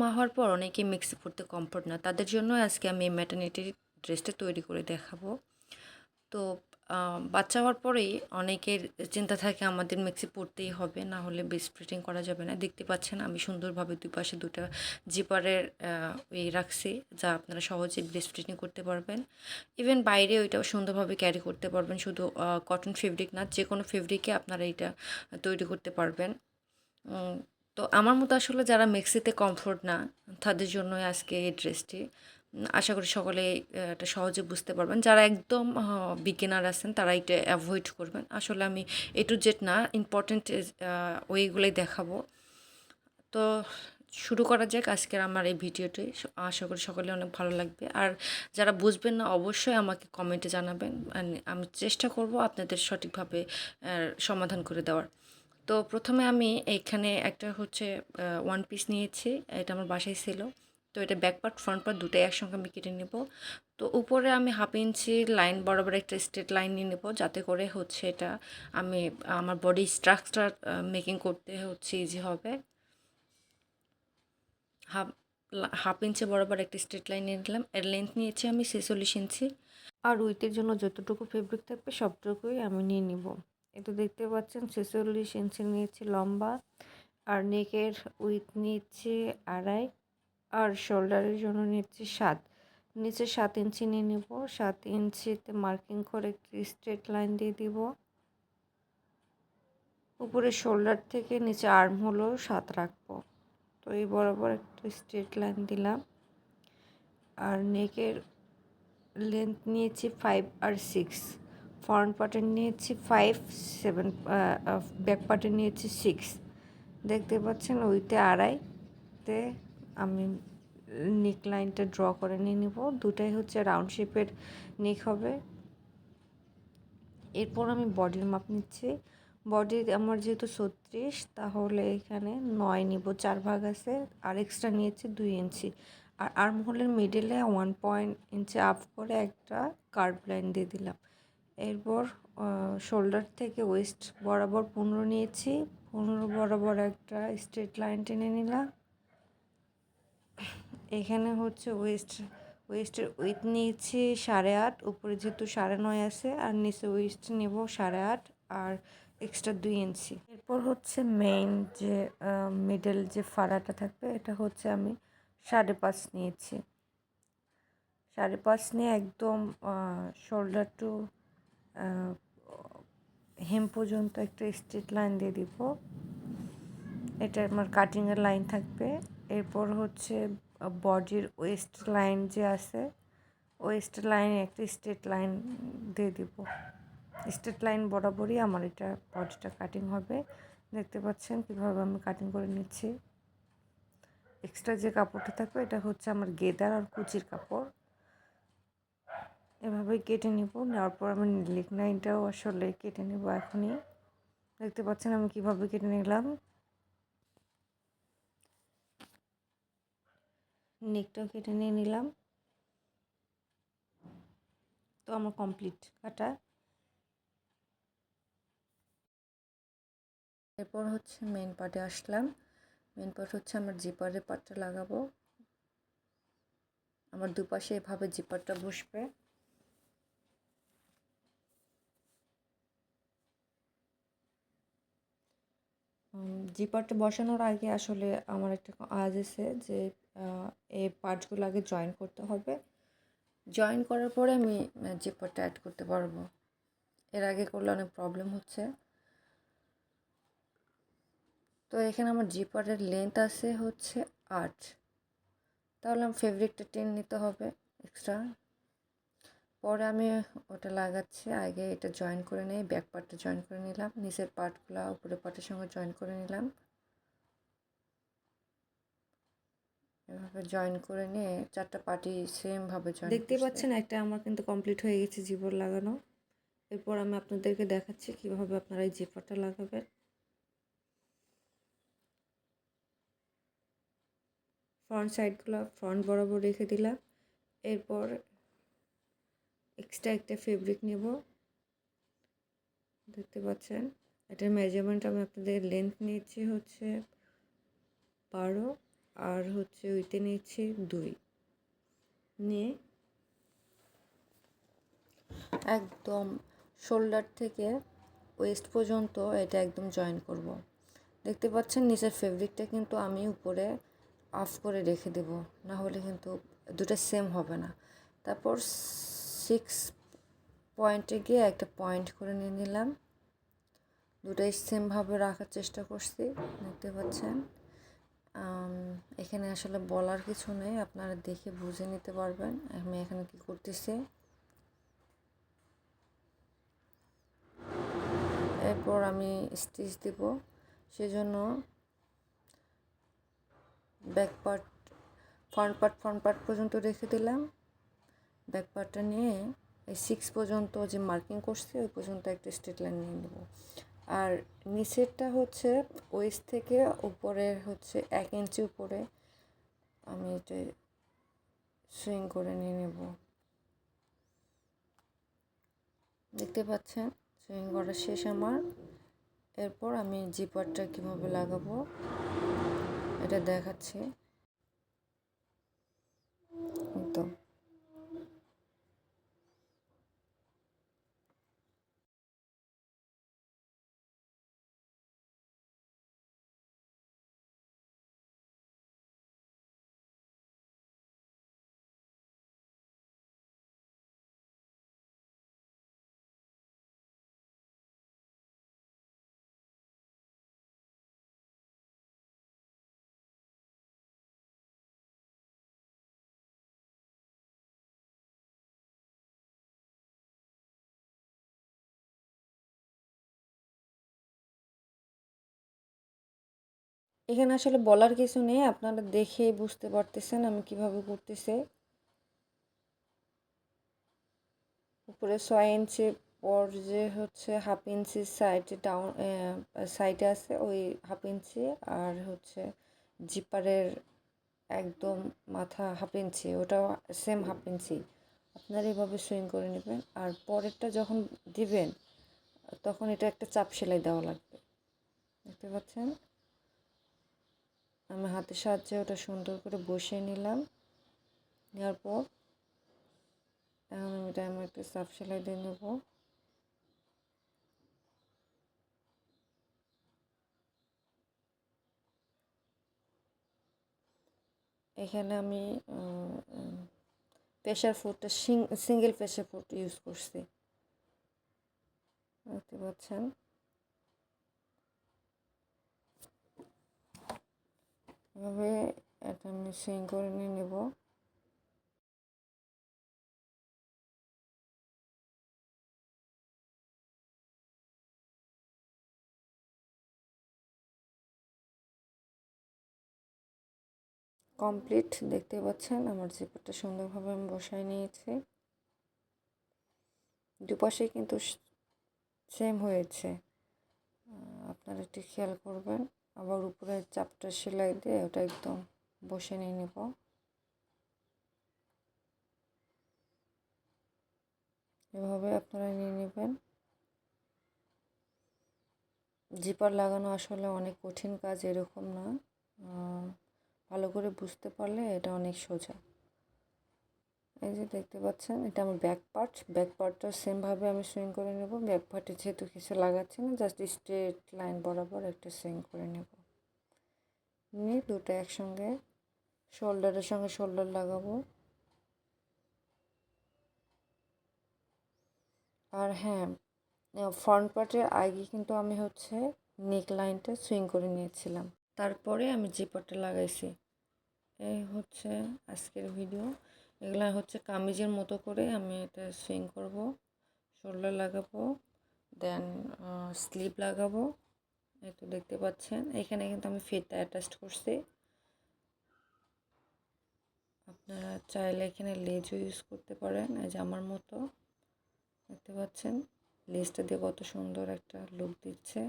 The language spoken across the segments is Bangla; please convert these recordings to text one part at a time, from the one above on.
মা হওয়ার পর অনেকে মিক্সি পরতে কমফোর্ট না। তাদের জন্য আজকে আমি ম্যাটার্নিটি ড্রেসটা তৈরি করে দেখাবো। তো বাচ্চা হওয়ার পরেই অনেকের চিন্তা থাকে আমাদের মিক্সি পরতেই হবে, না হলে বেস্ট ফিটিং করা যাবে না। দেখতে পাচ্ছেন আমি সুন্দরভাবে দুই পাশে দুটো জিপারের ওই রাখছি, যা আপনারা সহজে বেস্ট ফিটিং করতে পারবেন। ইভেন বাইরে ওইটাও সুন্দরভাবে ক্যারি করতে পারবেন, শুধু কটন ফেব্রিক না যে কোনো ফেব্রিকে আপনারা এটা তৈরি করতে পারবেন। তো আমার মতো আসলে যারা মেক্সিতে কমফোর্ট না, তাদের জন্যই আজকে এই ড্রেসটি আশা করি সকলে এটা সহজে বুঝতে পারবেন। যারা একদম বিগিনার আছেন তারা এটা অ্যাভয়েড করবেন। আসলে আমি এ টু জেড না ইম্পর্টেন্ট ওয়েগুলোই দেখাবো। তো শুরু করা যাক আজকের আমার এই ভিডিওটি। আশা করি সকলে অনেক ভালো লাগবে। আর যারা বুঝবেন না, অবশ্যই আমাকে কমেন্টে জানাবেন। আমি চেষ্টা করব আপনাদের সঠিকভাবে সমাধান করে দেওয়ার। তো প্রথমে আমি এখানে একটা হচ্ছে ওয়ান পিস নিয়েছি, এটা আমার বাসায় ছিল। তো এটা ব্যাক পার্ট ফ্রন্ট পার্ট দুটাই একসঙ্গে আমি কেটে নেব। তো উপরে আমি হাফ ইঞ্চি লাইন বরাবর একটা স্ট্রেট লাইন নিয়ে নেব, যাতে করে হচ্ছে এটা আমি, আমার বডি স্ট্রাকচার মেকিং করতে হচ্ছে ইজি হবে। হাফ হাফ ইঞ্চি বরাবর একটা স্ট্রেট লাইন নিয়ে নিলাম। এর লেন্থ নিয়েছি আমি ছেচল্লিশ ইঞ্চি আর উইথের জন্য যতটুকু ফেব্রিক থাকবে সবটুকুই আমি নিয়ে নিব। এটা দেখতে পাচ্ছেন, ছেচল্লিশ ইঞ্চি নিয়েছি লম্বা, আর নেকের উইথ নিচ্ছি আড়াই, আর শোল্ডারের জন্য নিচ্ছি সাত। নিচে সাত ইঞ্চি নিয়ে নিব, সাত ইঞ্চিতে মার্কিং করে একটি স্ট্রেট লাইন দিয়ে দিব। উপরে শোল্ডার থেকে নিচে আর্ম হলো সাত রাখব। তো এই বরাবর একটা স্ট্রেট লাইন দিলাম। আর নেকের লেন্থ নিয়েছি ফাইভ আর সিক্স ফ্রন্ট পার্টের নিয়েছি ফাইভ সেভেন ব্যাক পার্টের নিয়েছি সিক্স দেখতে পাচ্ছেন ওইতে আড়াইতে আমি নেক লাইনটা ড্র করে নিয়ে নিব। দুটাই হচ্ছে রাউন্ড শেপের নেক হবে। এরপর আমি বডির মাপ নিচ্ছি। বডি আমার যেহেতু ছত্রিশ, তাহলে এখানে নয় নিব, চার ভাগ আছে। আর এক্সট্রা নিয়েছি দুই ইঞ্চি। আর আর্ম হোলের মিডলে ওয়ান পয়েন্ট ইঞ্চি আপ করে একটা কার্ভ লাইন দিয়ে দিলাম। এরপর শোল্ডার থেকে ওয়েস্ট বরাবর পনেরো নিয়েছি। পনেরো বরাবর একটা স্ট্রেট লাইন টেনে নিলাম। এখানে হচ্ছে ওয়েস্ট ওয়েস্টের উইথ নিয়েছি সাড়ে আট, উপরে যেহেতু সাড়ে নয় আছে, আর নিচে ওয়েস্ট নেব সাড়ে আট, আর এক্সট্রা দুই ইঞ্চি এরপর হচ্ছে মেইন যে মিডল যে ফাড়াটা থাকবে, এটা হচ্ছে আমি সাড়ে পাঁচ নিয়েছি। সাড়ে পাঁচ নিয়ে একদম শোল্ডার টু হেম পর্যন্ত একটা স্ট্রেট লাইন দিয়ে দিব। এটা আমার কাটিংয়ের লাইন থাকবে। এরপর হচ্ছে বডির ওয়েস্ট লাইন যে আছে ওয়েস্ট লাইনে একটা স্ট্রেট লাইন দিয়ে দিব। স্ট্রেট লাইন বরাবরই আমার এটা বডিটা কাটিং হবে। দেখতে পাচ্ছেন কীভাবে আমি কাটিং করে নিচ্ছি। এক্সট্রা যে কাপড়টা থাকবে, এটা হচ্ছে আমার গেদার আর কুচির কাপড়। এভাবে কেটে নিব। নেওয়ার পর আমি লিক নাইনটাও আসলে কেটে নেব এখনই। দেখতে পাচ্ছেন আমি কীভাবে কেটে নিলাম। নেকটাও কেটে নিয়ে নিলাম। তো আমার কমপ্লিট কাটা। এরপর হচ্ছে মেন পার্টে আসলাম। মেন পার্ট হচ্ছে আমার জিপারের পার্টটা লাগাবো। আমার দুপাশে এভাবে জিপারটা বসবে। জিপারটা বসানোর আগে আসলে আমার একটা আজ আছে যে এই পার্টসগুলো আগে জয়েন করতে হবে। জয়েন করার পরে আমি জিপারটা অ্যাড করতে পারব। এর আগে করলে অনেক প্রবলেম হচ্ছে। তো এখানে আমার জিপারের লেন্থ আছে হচ্ছে আট। তাহলে আমার ফেব্রিকটা টেন নিতে হবে এক্সট্রা পরে আমি ওটা লাগাচ্ছি আগে এটা জয়েন করে নিই ব্যাক পার্টটা জয়েন করে নিলাম নিচের পার্টগুলো উপরের পার্টের সঙ্গে জয়েন করে নিলাম। এভাবে জয়েন করে নিয়ে চারটা পার্টি সেমভাবে জয়েন দেখতে পাচ্ছেন একটা আমার কিন্তু কমপ্লিট হয়ে গেছে জিপর লাগানো। এরপর আমি আপনাদেরকে দেখাচ্ছি কীভাবে আপনারা এই জিপারটা লাগাবেন। ফ্রন্ট সাইডগুলো ফ্রন্ট বরাবর রেখে দিলাম। এরপর এক্সট্রা একটা ফেব্রিক নেব। দেখতে পাচ্ছেন? এটার মেজারমেন্ট আমি আপনাদের লেন্থ নিয়েছি হচ্ছে বারো, আর হচ্ছে ওইতে নিচ্ছি দুই। নিয়ে একদম শোল্ডার থেকে ওয়েস্ট পর্যন্ত এটা একদম জয়েন করব। দেখতে পাচ্ছেন, নিচের ফেব্রিকটা কিন্তু আমি উপরে অফ করে রেখে দেব। না হলে কিন্তু দুটো সেম হবে না। তারপর সিক্স পয়েন্টে গিয়ে একটা পয়েন্ট করে নিয়ে নিলাম। দুটাই সেমভাবে রাখার চেষ্টা করছি, দেখতে পাচ্ছেন। এখানে আসলে বলার কিছু নেই, আপনারা দেখে বুঝে নিতে পারবেন আমি এখানে কি করতেছি। এরপর আমি স্টিচ দেব, সেজন্য back part front part front part পর্যন্ত রেখে দিলাম। ব্যাক পার্টটা নিয়ে এই সিক্স পর্যন্ত যে মার্কিং করছি, ওই পর্যন্ত একটা স্ট্রেট লাইন নিয়ে নেব। আর নিচেরটা হচ্ছে ওয়েস্ট থেকে উপরের হচ্ছে এক ইঞ্চি উপরে আমি এটা সুইং করে নিয়ে নেব। দেখতে পাচ্ছেন? সুইং করা শেষ আমার। এরপর আমি জিপারটা কীভাবে লাগাবো, এটা দেখাচ্ছি। একদম। এখানে আসলে বলার কিছু নেই, আপনারা দেখেই বুঝতে পারতেছেন আমি কীভাবে করতেছি। উপরে ছয় ইঞ্চি পর যে হচ্ছে হাফ ইঞ্চি সাইডে ডাউন সাইডে আছে ওই হাফ ইঞ্চি আর হচ্ছে জিপারের একদম মাথা হাফ ইঞ্চি, ওটাও সেম হাফ ইঞ্চি। আপনারা এভাবে সুইং করে নেবেন আর পরেরটা যখন দিবেন, তখন এটা একটা চাপ সেলাই দেওয়া লাগবে। দেখতে পাচ্ছেন? আমি হাতের সাহায্যে ওটা সুন্দর করে বসিয়ে নিলাম। নেওয়ার পর এখন আমি এটা আমি একটা সাফ সেলাই দিয়ে নেব। এখানে আমি প্রেশার ফুডটা সিঙ্গেল প্রেশার ফুড ইউজ করছি। দেখতে পাচ্ছেন? এভাবে এটা সুইং করে নিয়ে নেব। কমপ্লিট দেখতে পাচ্ছেন আমার জিপারটা সুন্দরভাবে আমি বসাই নিয়েছি। দুপাশে কিন্তু সেম হয়েছে। আপনারা একটু খেয়াল করবেন। আবার উপরে চাপটা সেলাই দিয়ে ওটা একদম বসে নিয়ে নেব। এভাবে আপনারা নিয়ে নেবেন। জিপার লাগানো আসলে অনেক কঠিন কাজ, এরকম না। ভালো করে বুঝতে পারলে এটা অনেক সোজা। এই যে দেখতে পাচ্ছেন, এটা আমার ব্যাক পার্ট ব্যাক পার্টটা সেমভাবে আমি সুইং করে নেব। ব্যাক পার্টে যেহেতু কিছু লাগাচ্ছি না জাস্ট স্ট্রেট লাইন বরাবর একটা সুইং করে নেব। নিয়ে দুটো একসঙ্গে শোল্ডারের সঙ্গে শোল্ডার লাগাবো। আর হ্যাঁ ফ্রন্ট পার্টের আগে কিন্তু আমি হচ্ছে নেক লাইনটা সুইং করে নিয়েছিলাম। তারপরে আমি জিপারটা লাগাইছি, এই হচ্ছে আজকের ভিডিও এগুলা হচ্ছে কামিজের মতো করে আমি এটা সুইং করব শোল্ডার লাগাবো দেন স্লিভ লাগাবো, এই তো দেখতে পাচ্ছেন। এখানে কিন্তু আমি ফিটটা অ্যাটাচ করছি। আপনারা চাইলে এখানে লেজও ইউজ করতে পারেন, এই যে আমার মতো। দেখতে পাচ্ছেন? লেজটা দিয়ে কত সুন্দর একটা লুক দিচ্ছে।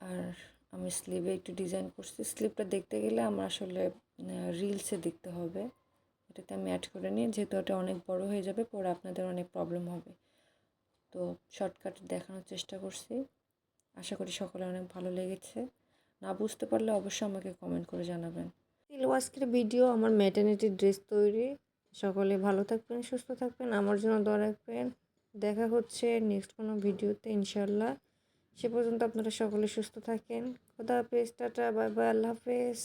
আর আমি স্লিভে একটু ডিজাইন করছি। স্লিভটা দেখতে গেলে আমার আসলে রিলসে দেখতে হবে। এটাতে আমি অ্যাড করে নিই। যেহেতু এটা অনেক বড় হয়ে যাবে, পরে আপনাদের অনেক প্রবলেম হবে। তো শর্টকাট দেখানোর চেষ্টা করছি। আশা করি সকলে অনেক ভালো লেগেছে। না বুঝতে পারলে অবশ্যই আমাকে কমেন্ট করে জানাবেন। ছিল আজকের ভিডিও আমার ম্যাটার্নিটি ড্রেস তৈরি। সকলে ভালো থাকবেন, সুস্থ থাকবেন। আমার জন্য দোয়া রাখবেন। দেখা হচ্ছে নেক্সট কোনো ভিডিওতে ইনশাল্লাহ সে পর্যন্ত আপনারা সকলে সুস্থ থাকেন। খোদা হাফেজ, টাটা, বাই বাই, আল্লাহ হাফেজ।